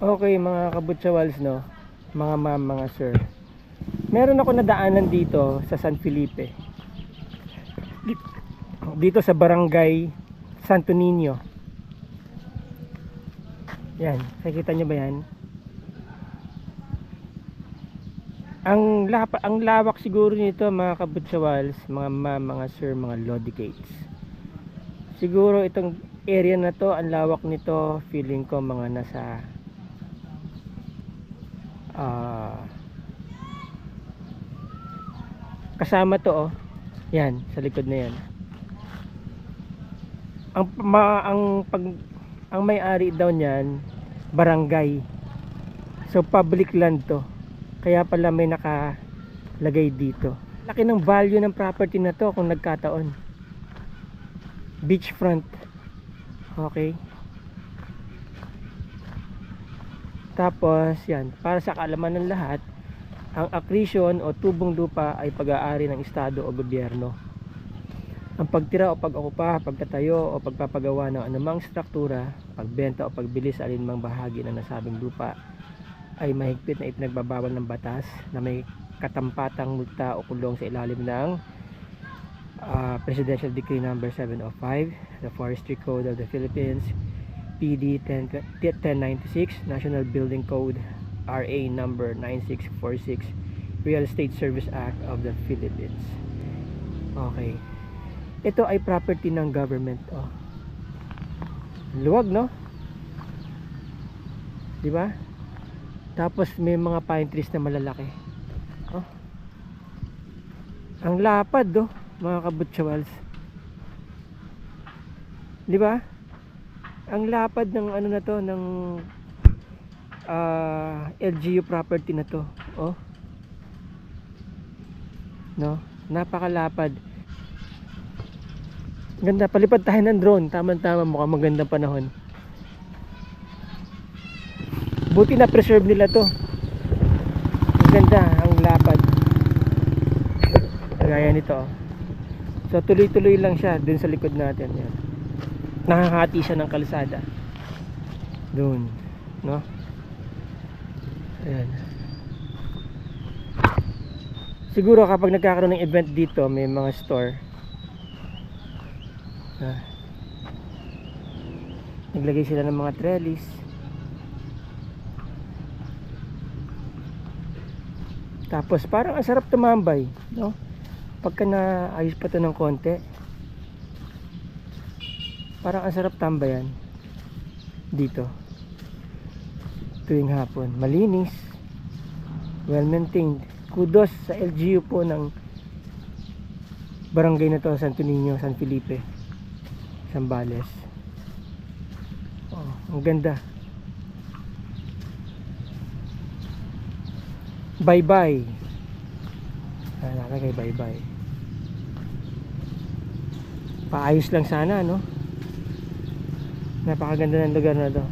Okay mga kabutsawals no, mga ma'am, mga sir. Meron ako nadaanan dito sa San Felipe. Di- Dito sa barangay Santo Niño. Yan, nakikita nyo ba yan? Ang lapa, ang lawak siguro nito mga kabutsawals, mga ma'am, mga sir, mga lodicates. Siguro itong area na to, ang lawak nito, feeling ko mga nasa ah kasama to oh. Yan, sa likod na yan. Ang ma, ang pag ang may-ari daw niyan barangay. So public land to. Kaya pala may nakalagay dito. Laki ng value ng property na to kung nagkataon. Beachfront. Okay. Tapos, yan, para sa kaalaman ng lahat, ang accretion o tubong lupa ay pag-aari ng estado o gobyerno. Ang pagtira o pag-okupa, pagtatayo o pagpapagawa ng anumang struktura, pagbenta o pagbili sa alinmang bahagi ng nasabing lupa ay mahigpit na ipinagbabawal ng batas na may katampatang multa o kulong sa ilalim ng ah, Presidential Decree number 705, the Forestry Code of the Philippines, PD 10, 1096, National Building Code RA number 9646, Real Estate Service Act of the Philippines. Okay. Ito ay property ng government. Oh. Luwag, no? Di ba? Tapos may mga pine trees na malalaki. Oh. Ang lapad, do, mga kabutsawals. Di ba? Ang lapad ng ano na to, ng ah, LGU property na to. Oh. No? Napakalapad. Ganda, palipad tayo ng drone. Tama-tama, mukhang magandang panahon. Buti na preserve nila to. Ang ganda, ang lapad. Gaya nito. oh. So tuloy-tuloy lang siya dun sa likod natin. Yan. Nakahati siya ng kalsada. Doon, no? Ayan. Siguro kapag nagkakaroon ng event dito, may mga store. Ah. Naglagay sila ng mga trellis. Tapos parang ang tumambay, no? Pagka naayos pa to ng konti. Parang ang sarap tambayan dito. Tuwing hapon, malinis. Well maintained. Kudos sa LGU po ng barangay na to, Santo Niño, San Felipe, Zambales. Oh, ang ganda. Bye-bye. Ah, nakalagay bye-bye. Paayos lang sana, no? Napakaganda ng lugar na to.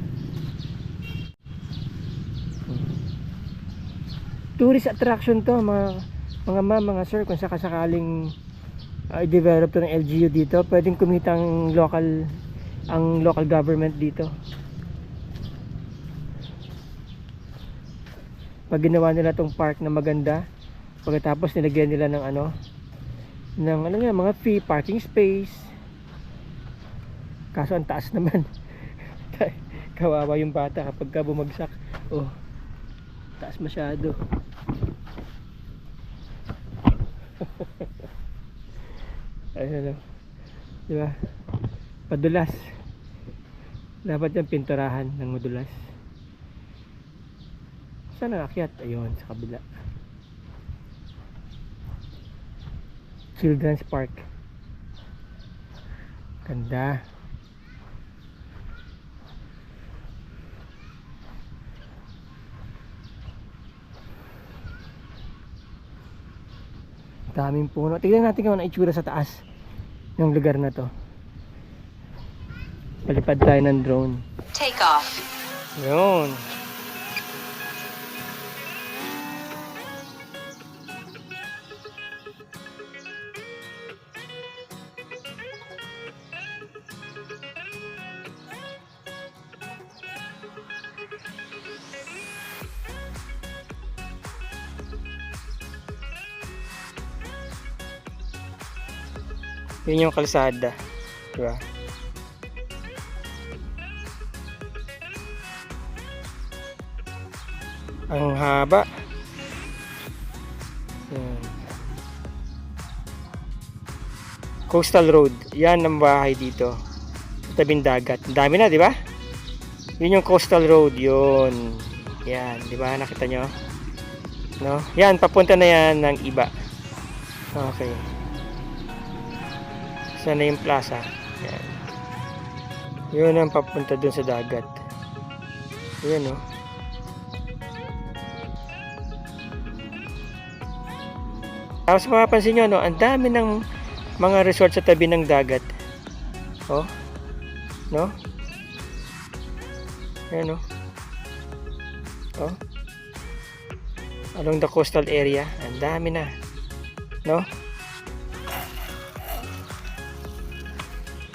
Tourist attraction to, mga mga ma'am, mga sir, kung sakasakaling uh, i-develop to ng LGU dito, pwedeng kumita ang local ang local government dito. Pag ginawa nila tong park na maganda, pagkatapos nilagyan nila ng ano, ng ano nga, mga fee, parking space. Kaso ang taas naman. Kawawa yung bata kapag ka bumagsak. Oh, taas masyado. Ayun o. Di ba? Padulas. Dapat yung pinturahan ng madulas. Saan ang akyat? Ayun, sa kabila. Children's Park. Ganda. Daming puno. Tignan natin kung ano itsura sa taas ng lugar na to. Palipad tayo ng drone. Take off. Yun. Yun yung kalsada. Diba? Ang haba. Coastal Road. Yan ang bahay dito. Sa tabing dagat. Ang dami na, di ba? Yun yung Coastal Road. Yun. Yan. Di ba? Nakita nyo? No? Yan. Papunta na yan ng iba. Okay. Sana yung plaza. Yan. Yun ang papunta dun sa dagat. Yan, no? Tapos mapapansin nyo, no, ang dami ng mga resort sa tabi ng dagat. Oh. No? Ayan, no? Oh. Along the coastal area. Ang dami na. No?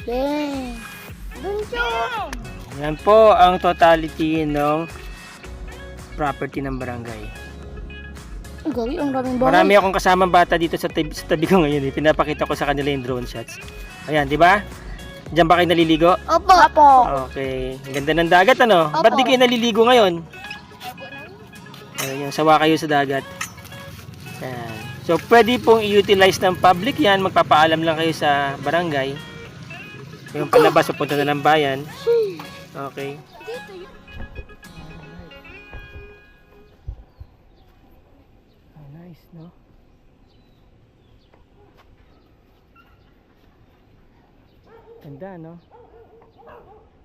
Dang. Dun siya. Yan po ang totality ng property ng barangay. Ang gawi, ang daming bahay. Marami akong kasamang bata dito sa tabi, sa tabi ko ngayon. Eh. Pinapakita ko sa kanila yung drone shots. Ayan, di ba? Diyan ba kayo naliligo? Opo. Opo. Okay. Ang ganda ng dagat, ano? Opo. Ba't di kayo naliligo ngayon? Ayan, yung sawa kayo sa dagat. Ayan. So, pwede pong i-utilize ng public yan. Magpapaalam lang kayo sa barangay. Yung palabas, pupunta na ng bayan. Okay. Oh, nice, no? Ganda, no?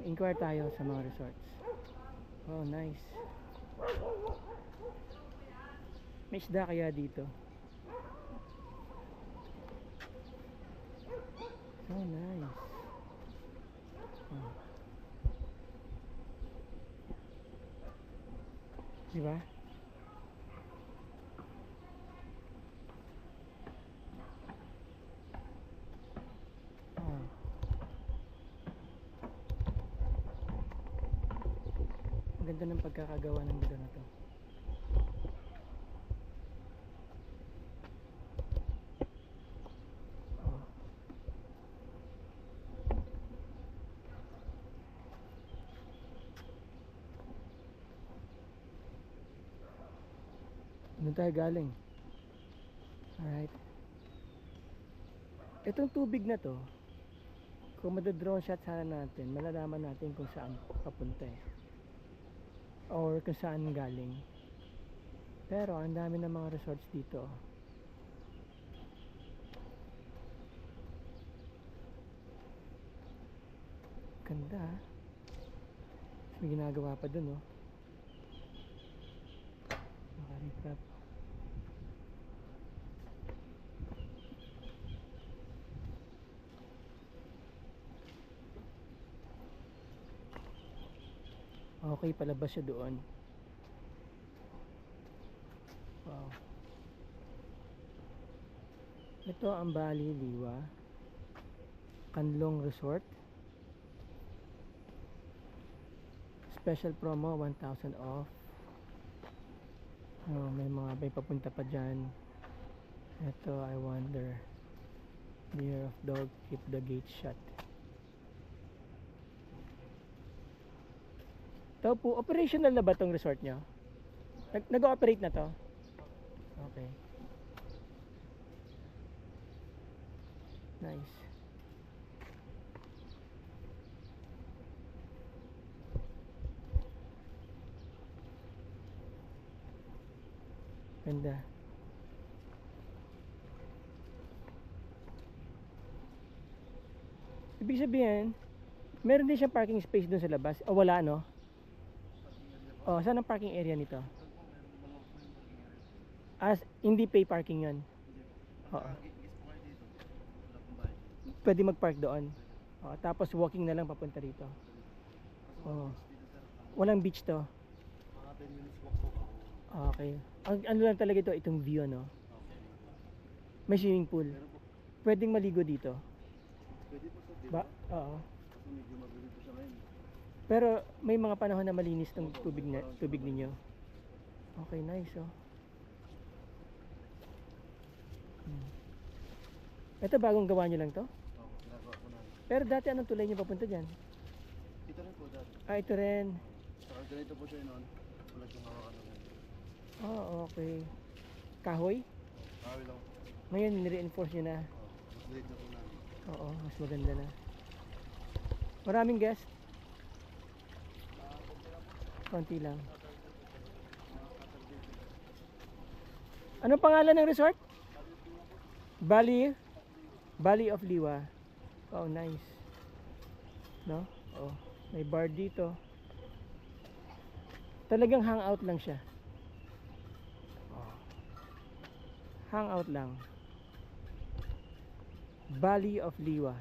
Inquire tayo sa mga resorts. Oh, nice. May isda kaya dito? Oh, nice. Oh. Diba? Oh. Ang ganda ng pagkakagawa ng lugar na to. Oh. Doon tayo galing. Alright. Itong tubig na to, kung madodrone shot sana natin, malalaman natin kung saan papunta eh. Or kung saan galing. Pero ang dami ng mga resorts dito. Ganda ah. May ginagawa pa dun oh. Nakaripap. Okay, palabas siya doon. Wow. Ito ang Bali Liwa. Kanlong Resort. Special promo, 1,000 off. Oh, may mga may papunta pa dyan. Ito, I wonder. Year of dog, keep the gate shut. Ito po, operational na ba tong resort nyo? Nag- Nag-ooperate na to? Okay. Nice. Ganda. Ibig sabihin, meron din siyang parking space doon sa labas. O wala, no? Oh, saan ang parking area nito? As hindi pay parking 'yon. Oo. Pwede mag-park doon. Oh, tapos walking na lang papunta rito. Oh. Walang beach to. Okay. Ang ano lang talaga ito, itong view, no? May swimming pool. Pwedeng maligo dito. Ba? Oo. Pero may mga panahon na malinis ng tubig na tubig ninyo. Okay, nice oh. Hmm. Ito bagong gawa nyo lang to? Pero dati anong tulay niyo papunta dyan? Ito rin po dati. Ah, ito rin. Saka ganito po siya noon. Wala siyang hawakan ng ganito. Oh, okay. Kahoy? Kawi lang. Ngayon, nire-enforce nyo na. Oh, mas late na po namin. Oo, mas maganda na. Maraming guest? Konti lang. Anong pangalan ng resort? Bali? Bali of Liwa. Oh, nice. No? Oh, may bar dito. Talagang hangout lang siya. Oh. Hangout lang. Valley of Liwa.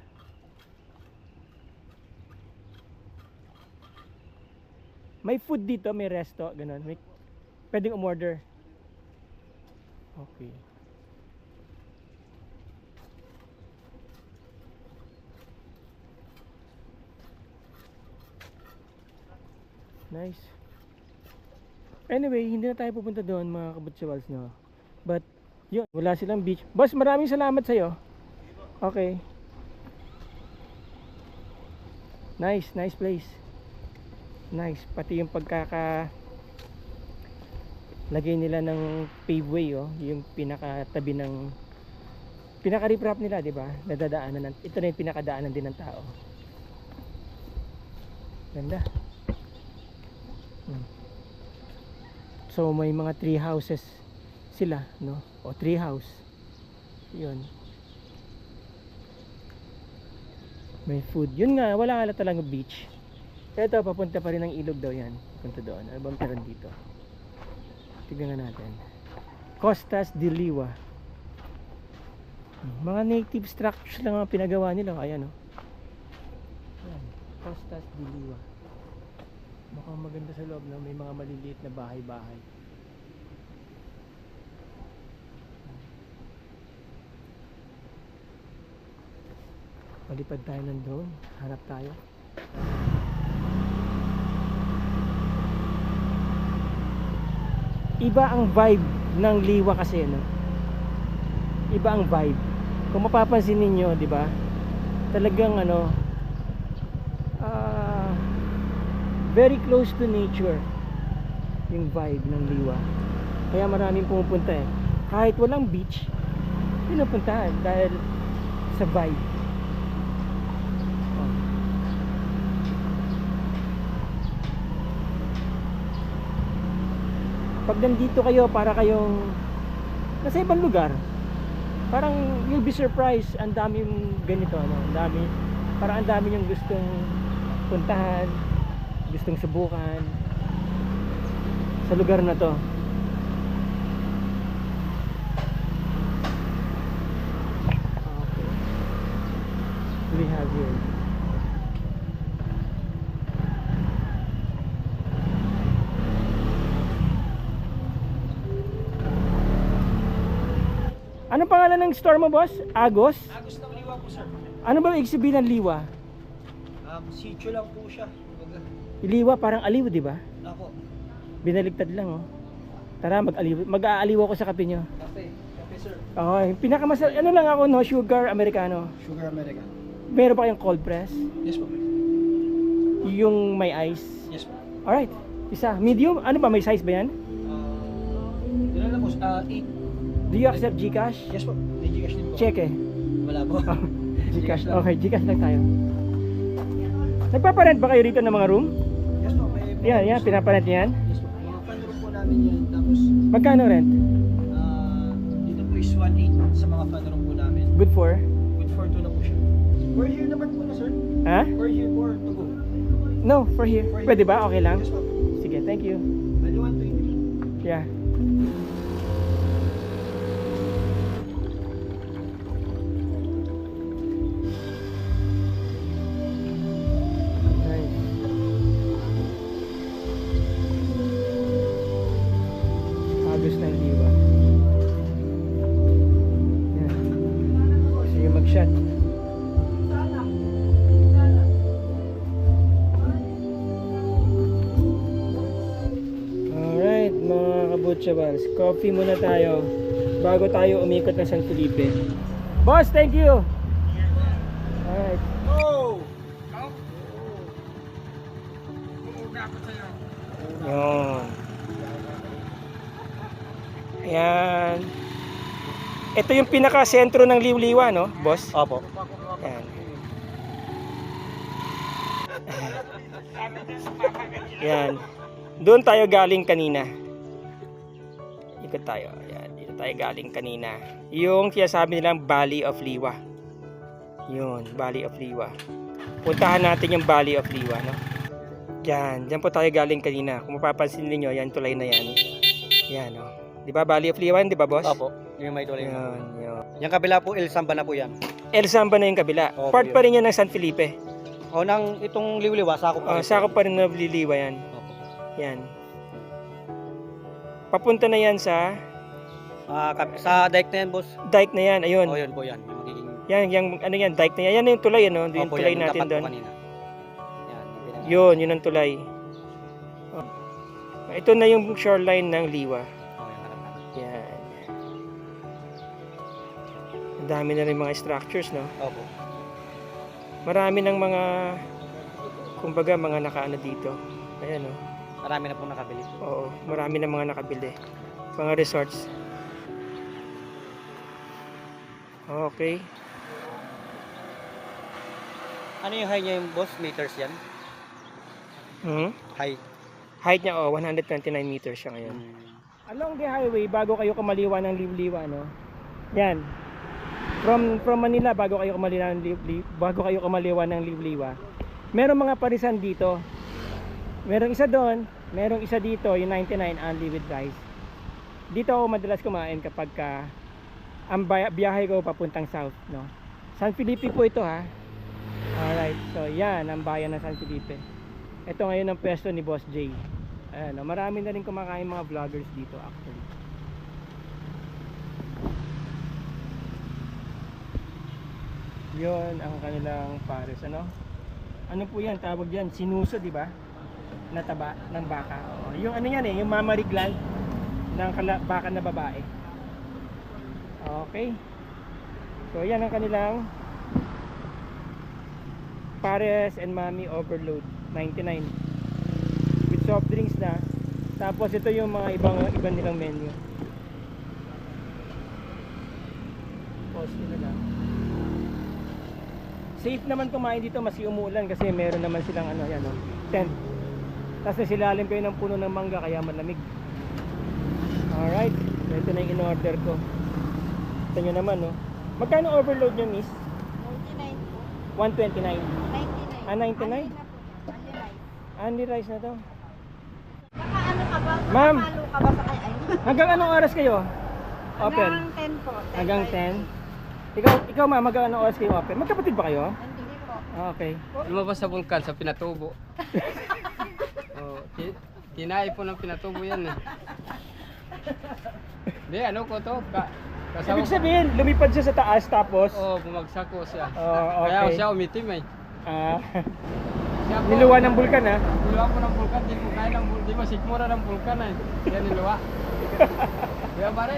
May food dito, may resto, ganun. May, pwedeng umorder. Okay. Nice. Anyway, hindi na tayo pupunta doon mga kabutsawals, no? But, yun, wala silang beach. Boss, maraming salamat sa'yo. Okay. Nice, nice place. Nice, pati yung pagkaka lagay nila ng paveway oh, yung pinakatabi ng pinaka riprap nila, 'di ba? Nadadaanan ng ito na yung pinakadaanan din ng tao. Ganda. Hmm. So may mga tree houses sila, no? O tree house. 'Yun. May food. Yun nga, wala nga talagang beach. Ito, papunta pa rin ng ilog daw yan. Punta doon. Ano bang meron dito? Tignan natin. Costas de Liwa. Mga native structures lang ang pinagawa nila. Ayan, oh. Ayan. Costas de Liwa. Mukhang maganda sa loob, no? May mga maliliit na bahay-bahay. Palipad tayo ng drone. Hanap tayo. Iba ang vibe ng liwa kasi, no? Iba ang vibe. Kung mapapansin ninyo, di ba? Talagang ano, ah, very close to nature yung vibe ng liwa. Kaya maraming pumupunta eh. Kahit walang beach, pinupuntahan dahil sa vibe. Oh. Pag nandito kayo para kayong nasa ibang lugar, parang you'll be surprised ang daming ganito ano, ang dami parang ang dami yung gustong puntahan, gustong subukan sa lugar na to. Okay. We have here. Anong pangalan ng store mo, boss? Agos? Agos ng liwa po, sir. Ano ba ibig sabihin ng liwa? Um, sitio lang po siya. Liwa parang aliw, di ba? Ako, Binaligtad lang, oh. Tara, mag-aliw. Mag-aaliw ako sa kape nyo. kape. Kape, sir. Okay, pinakamasal... Ano lang ako, no? Sugar Americano. Sugar America. Meron pa kayong cold press? Yes po. Yung may ice? Yes po. Alright. Isa. Medium? Ano ba? May size ba yan? Uh, ilan na po? Uh, 8. Do you accept Gcash? Yes po. May Gcash din po. Check eh. Wala po. Gcash. lang. Okay, Gcash lang tayo. Nagpaparent ba kayo rito ng mga room? Yes po. May Yan, yan. Pinaparent yan. Yes po. Mga fan room po namin yan. Tapos, Magkano rent? uh, dito po is 1.8 sa mga fan room po namin. Good for? Good for 2 na po siya. Per year naman po na, sir. Ha? Per year for to go. No, for here. Pwede ba? Okay lang? Yes po. Sige, thank you. Pwede 120. Yeah. Coffee muna tayo bago tayo umikot ng San Felipe. Boss, thank you. Alright. Oh. Oh. Ayan. Ito yung pinaka-sentro ng Liwliwa, no, boss? Opo. Ayan. Ayan. Doon tayo galing kanina. Ikot tayo. Ayan. Dito tayo galing kanina. Yung sinasabi nilang Valley of Liwa. Yun. Valley of Liwa. Puntahan natin yung Valley of Liwa. No? Yan. Diyan po tayo galing kanina. Kung mapapansin niyo yan tulay na yan. Yan. No? Di ba Valley of Liwa? Di ba boss? Opo. Yung may tuloy. Yan. Yun. Yung kabila po, El Samba na po yan. El Samba na yung kabila. Opo, Part yun. pa rin yan ng San Felipe. O nang itong liwliwa, sakop pa rin. sakop pa rin na Liliwa yan. Opo. Yan. Papunta na yan sa Ah, kap- sa dike na yan, boss. dike na yan. Ayun. O yun po yan. Yung magiging... Yan, yung ano yan, dike na yan. Yan yung tulay, ano? Yung Opo, tulay yan, yung natin tapat po doon. kanina. Yan. yung pinag- Yun, yun ang tulay. Oh. Ito na yung shoreline ng Liwa. O, yan, harap natin. Yan. Ang dami na rin mga structures, no? Opo. Marami ng mga kumbaga mga nakaano dito. Ayan, no? Marami na pong nakabili. Oo, marami na mga nakabili. Mga resorts. Okay. Ano yung high niya yung boss? Meters yan? Hmm? High. Height niya, oh, 129 meters siya ngayon. Along the highway, bago kayo kumaliwa ng Liwliwa, no? Yan. From from Manila, bago kayo kumaliwa ng Liwli, bago kayo kumaliwa ng Liwliwa, merong mga parisan dito. Merong isa doon, merong isa dito, yung 99 only with rice. Dito ako madalas kumain kapag ka ang biyahe ko papuntang south, no? San Felipe po ito, ha? Alright, so yan ang bayan ng San Felipe. Ito ngayon ang pwesto ni Boss J. Ayan, marami na rin kumakain mga vloggers dito actually. Yon ang kanilang pares ano? Ano po 'yan? Tawag diyan sinuso, di ba? Na taba ng baka. Oo, yung ano 'yan eh, yung mammary gland ng baka na babae. Okay. So 'yan ang kanilang pares and mommy overload 99 with soft drinks na tapos ito yung mga ibang ibang nilang menu pause nila lang safe naman kumain dito masi umuulan kasi meron naman silang ano yan oh, tent tapos nasilalim kayo ng puno ng mangga kaya malamig alright ito na yung in-order ko ito nyo naman no magkano overload nyo miss? 99 po. 129 99. Ah, 99? Only na po. Only rice. Na to Baka ano ka ba? Ma'am. Ka ba sa kay ay? Hanggang anong oras kayo? Open? Hanggang 10 po. 10 Hanggang by 10? Ikaw, ikaw ma'am, hanggang anong oras kayo open? Magkapatid ba kayo? Hindi po. Ah, Okay. Lumabas sa vulkan sa Pinatubo. tinay po ng Pinatubo yan eh. Di, ano ko to? Ka kasama Ibig sabihin, lumipad siya sa taas tapos Oh, bumagsak ko siya. Oh, Kaya okay. siya umitim eh. ah, Siya po, niluwa ng bulkan ha. niluwa po ng vulkan. Di ko kaya ng vulkan. Di masikmura ng vulkan eh. Kaya niluwa. Kaya pare.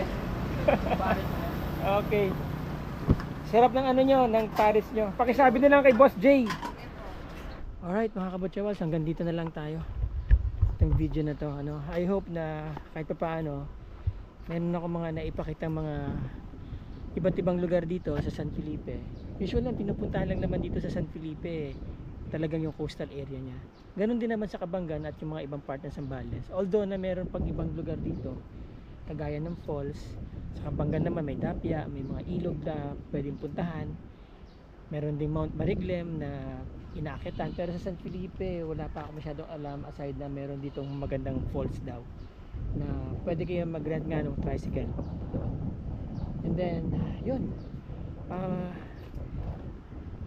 Pare. Okay. Sarap ng ano nyo, ng Paris nyo. Pakisabi na lang kay Boss J. Alright mga kabatsyawas, hanggang dito na lang tayo. Itong video na to. Ano, I hope na kahit pa paano, meron ako mga naipakita mga iba't ibang lugar dito sa San Felipe. Usual lang, pinupuntahan lang naman dito sa San Felipe. Talagang yung coastal area niya. Ganon din naman sa Kabangan at yung mga ibang part ng Zambales. Although na meron pang ibang lugar dito, kagaya ng falls, sa Kabangan naman may dapya, may mga ilog na pwedeng puntahan. Meron ding Mount Mariglem na inaakitan. Pero sa San Felipe, wala pa ako masyadong alam aside na meron ditong magandang falls daw na pwede kayo mag-rent nga ng tricycle. And then, yun. Ah,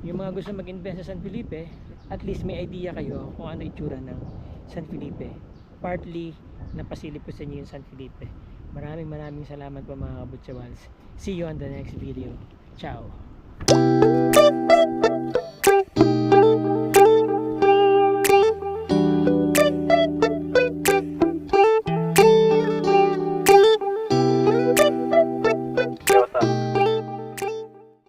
yung mga gusto mag-invest sa San Felipe, at least may idea kayo kung ano itsura ng San Felipe. Partly, napasilip ko sa inyo yung San Felipe. Maraming maraming salamat po mga kabutsawals. See you on the next video. Ciao!